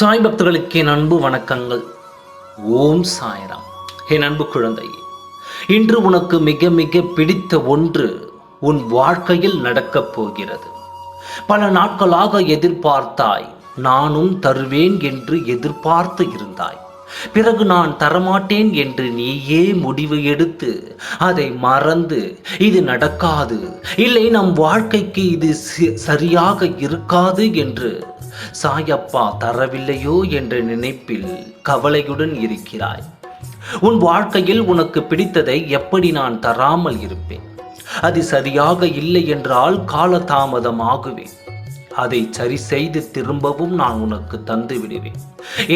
சாய் பக்தர்களுக்கு என் அன்பு வணக்கங்கள். ஓம் சாய்ராம். என் அன்பு குழந்தை இன்று உனக்கு மிக மிக பிடித்த ஒன்று உன் வாழ்க்கையில் நடக்கப் போகிறது. பல நாட்களாக எதிர்பார்த்தாய் நானும் தருவேன் என்று எதிர்பார்த்து இருந்தாய். பிறகு நான் தரமாட்டேன் என்று நீயே முடிவு எடுத்து அதை மறந்து இது நடக்காது. இல்லை நம் வாழ்க்கைக்கு இது சரியாக இருக்காது என்று சாயப்பா தரவில்லையோ என்ற நினைப்பில் கவலையுடன் இருக்கிறாய். உன் வாழ்க்கையில் உனக்கு பிடித்ததை எப்படி நான் தராமல் இருப்பேன்? அது சரியாக இல்லை என்றால் காலதாமதம் ஆகுவேன் அதை சரி செய்து திரும்பவும் நான் உனக்கு தந்து விடுவேன்.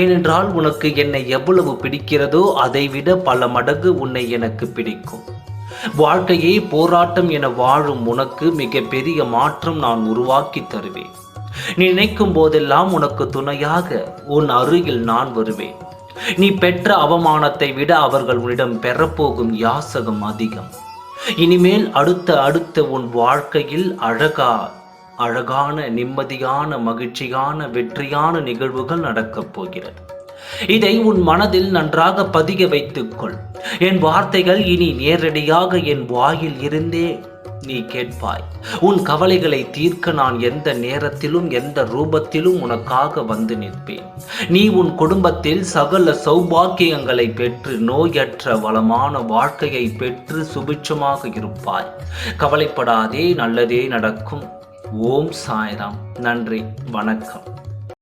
ஏனென்றால் உனக்கு என்னை எவ்வளவு பிடிக்கிறதோ அதைவிட பல மடங்கு உன்னை எனக்கு பிடிக்கும். வாழ்க்கையே போராட்டம் என வாழும் உனக்கு மிகப்பெரிய மாற்றம் நான் உருவாக்கி தருவேன். நீ நினைக்கும் போதெல்லாம் உனக்கு துணையாக உன் அருகில் நான் வருவேன். நீ பெற்ற அவமானத்தை விட அவர்கள் உன்னிடம் பெறப்போகும் யாசகம் அதிகம். இனிமேல் அடுத்த அடுத்த உன் வாழ்க்கையில் அழகா அழகான நிம்மதியான மகிழ்ச்சியான வெற்றியான நிகழ்வுகள் நடக்கப் போகிறது. இதை உன் மனதில் நன்றாக பதிய வைத்துக்கொள். என் வார்த்தைகள் இனி நேரடியாக என் வாயில் இருந்தே நீ கேட்பாய். உன் கவலைகளை தீர்க்க நான் எந்த நேரத்திலும் எந்த ரூபத்திலும் உனக்காக வந்து நிற்பேன். நீ உன் குடும்பத்தில் சகல சௌபாக்கியங்களை பெற்று நோயற்ற வளமான வாழ்க்கையை பெற்று சுபிட்சமாக இருப்பாய். கவலைப்படாதே நல்லதே நடக்கும். ஓம் சாய்ராம். நன்றி. வணக்கம்.